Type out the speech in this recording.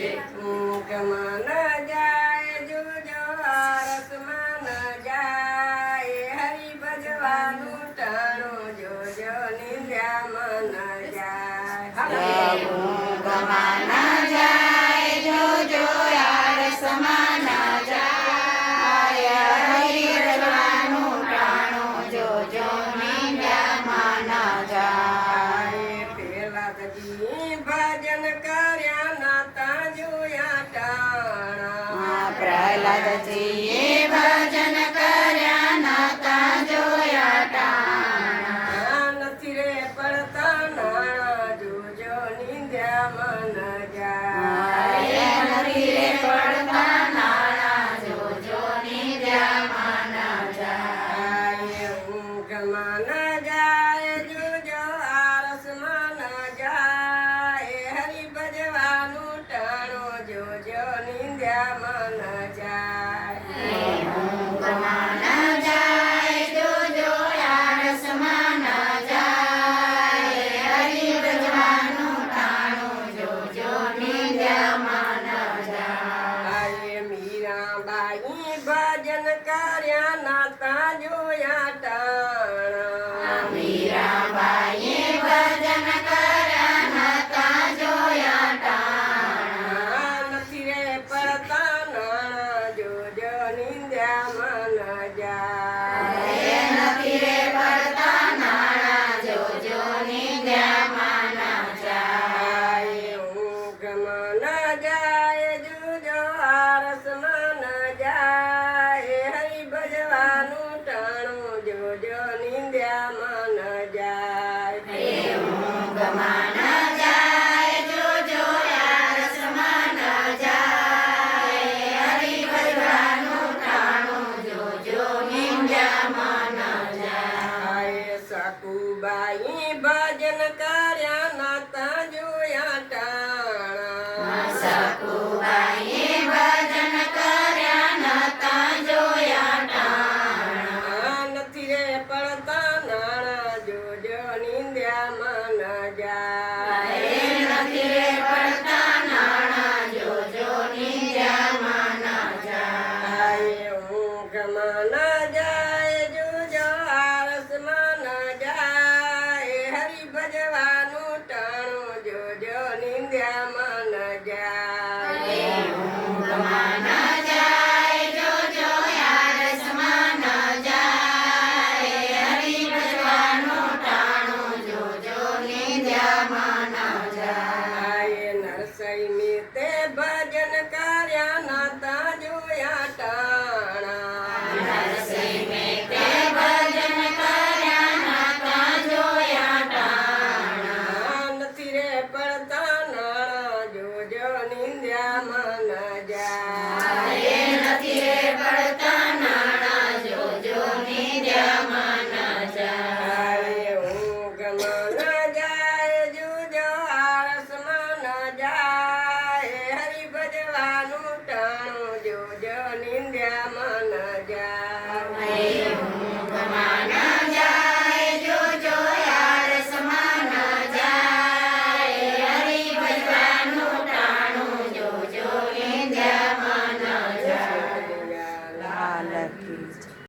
ઊંઘમાં ન જાય જોજો આરસમાં ન જાય હરી ભજવાનું ટાણું જોજો નિંદ્યામાં ન જાય ઊંઘમાં ન જાય જોજો આળસમાં ન જાય હરી ભજવાનું ટાણું જોજો ભજન કર્યા પ્રહલાદજીએ ભજન કર્યા નાતા જોયા ટાણા નથી રે પડતા નાણા જોજો નિંદ્યામાં ન જાય ભજન કર્યા નાતા જોયા ટાણા. મીરાબાઈએ ભજન કર્યા નાતા જોયા ટાણા. નથી રે પરતા નાણા. જોજો નિંદ્યામાં ભજન કર્યા નાતા જોયા ટાણા. સકુબાઈએ ભજન કર્યા નતા જોયા ટાણા. નથી રે પડતા નાણા. જોજો નિંદ્યામાં ನಿಂದ್ಯಾಮನ